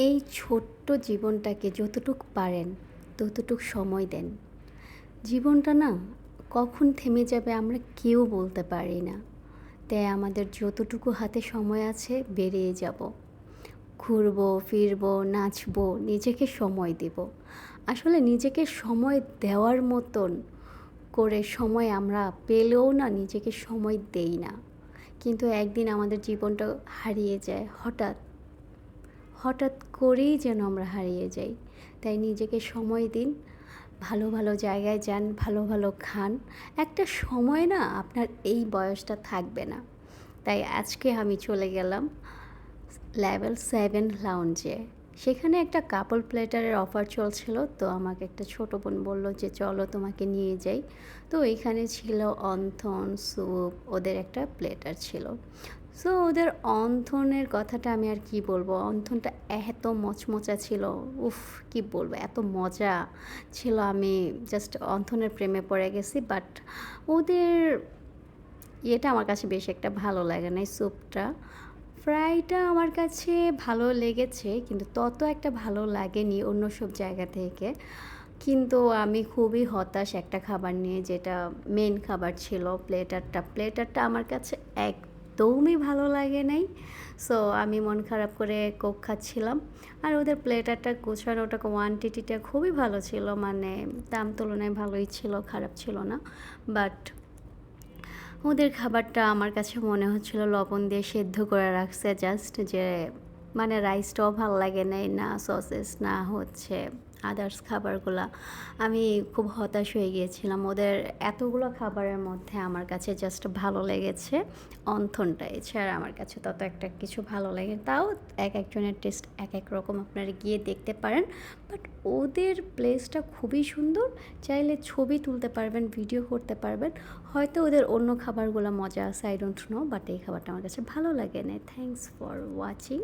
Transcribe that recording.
এই ছোট্ট জীবনটাকে যতটুক পারেন, ততটুক সময় দেন। জীবনটা না কখন থেমে যাবে আমরা কেউ বলতে পারি না। তাই আমাদের যতটুকু হাতে সময় আছে বেরিয়ে যাব। ঘুরবো, ফিরবো, নাচবো, নিজেকে সময় দেব। আসলে নিজেকে সময় দেওয়ার মতন করে সময় আমরা পেলেও না নিজেকে সময় দেই না। কিন্তু একদিন আমাদের জীবনটা হারিয়ে যায়, হঠাৎ হঠাৎ করেই যেন আমরা হারিয়ে যাই। তাই নিজেকে সময় দিন, ভালো ভালো জায়গায় যান, ভালো ভালো খান। একটা সময় না আপনার এই বয়সটা থাকবে না। তাই আজকে আমি চলে গেলাম লেভেল সেভেন লাউঞ্জে। সেখানে একটা কাপল প্লেটারের অফার চলছিল, তো আমাকে একটা ছোটো বোন বলল যে, চলো তোমাকে নিয়ে যাই। তো এখানে ছিল অন্থন, স্যুপ, ওদের একটা প্লেটার ছিল। সো ওদের অন্থনের কথাটা আমি আর কি বলব? অন্থনটা এত মচমচা ছিল। উফ, কি বলব? এত মজা ছিল আমি জাস্ট অন্থনের প্রেমে পড়ে গেছি। বাট ওদের ইয়েটা আমার কাছে বেশ একটা ভালো লাগে না স্যুপটা। ফ্রাইটা আমার কাছে ভালো লেগেছে, কিন্তু তত একটা ভালো লাগেনি অন্য সব জায়গা থেকে। কিন্তু আমি খুবই হতাশ একটা খাবার নিয়ে, যেটা মেন খাবার ছিল প্লেটারটা প্লেটারটা আমার কাছে একদমই ভালো লাগে নাই। সো আমি মন খারাপ করে কোক খাচ্ছিলাম। আর ওদের প্লেটারটা গোছানোটা কোয়ান্টিটিটা খুবই ভালো ছিল। মানে দাম তুলনায় ভালোই ছিল, খারাপ ছিল না। বাট ওদের খাবারটা আমার কাছে মনে হচ্ছিল লবণ দিয়ে সেদ্ধ করে রাখছে জাস্ট যে মানে রাইসটাও ভালো লাগে নাই, না সসেস না হচ্ছে আদার্স খাবারগুলো। আমি খুব হতাশ হয়ে গিয়েছিলাম। ওদের এতগুলো খাবারের মধ্যে আমার কাছে জাস্ট ভালো লেগেছে। অন্থনটা, এছাড়া আমার কাছে তত একটা কিছু ভালো লাগে তাও এক একজনের টেস্ট এক এক রকম আপনারা গিয়ে দেখতে পারেন। বাট ওদের প্লেসটা খুবই সুন্দর। চাইলে ছবি তুলতে পারবেন ভিডিও করতে পারবেন। হয়তো ওদের অন্য খাবারগুলো মজা আছে আই ডোন্ট নো বাট এই খাবারটা আমার কাছে ভালো লাগে না থ্যাংকস ফর ওয়াচিং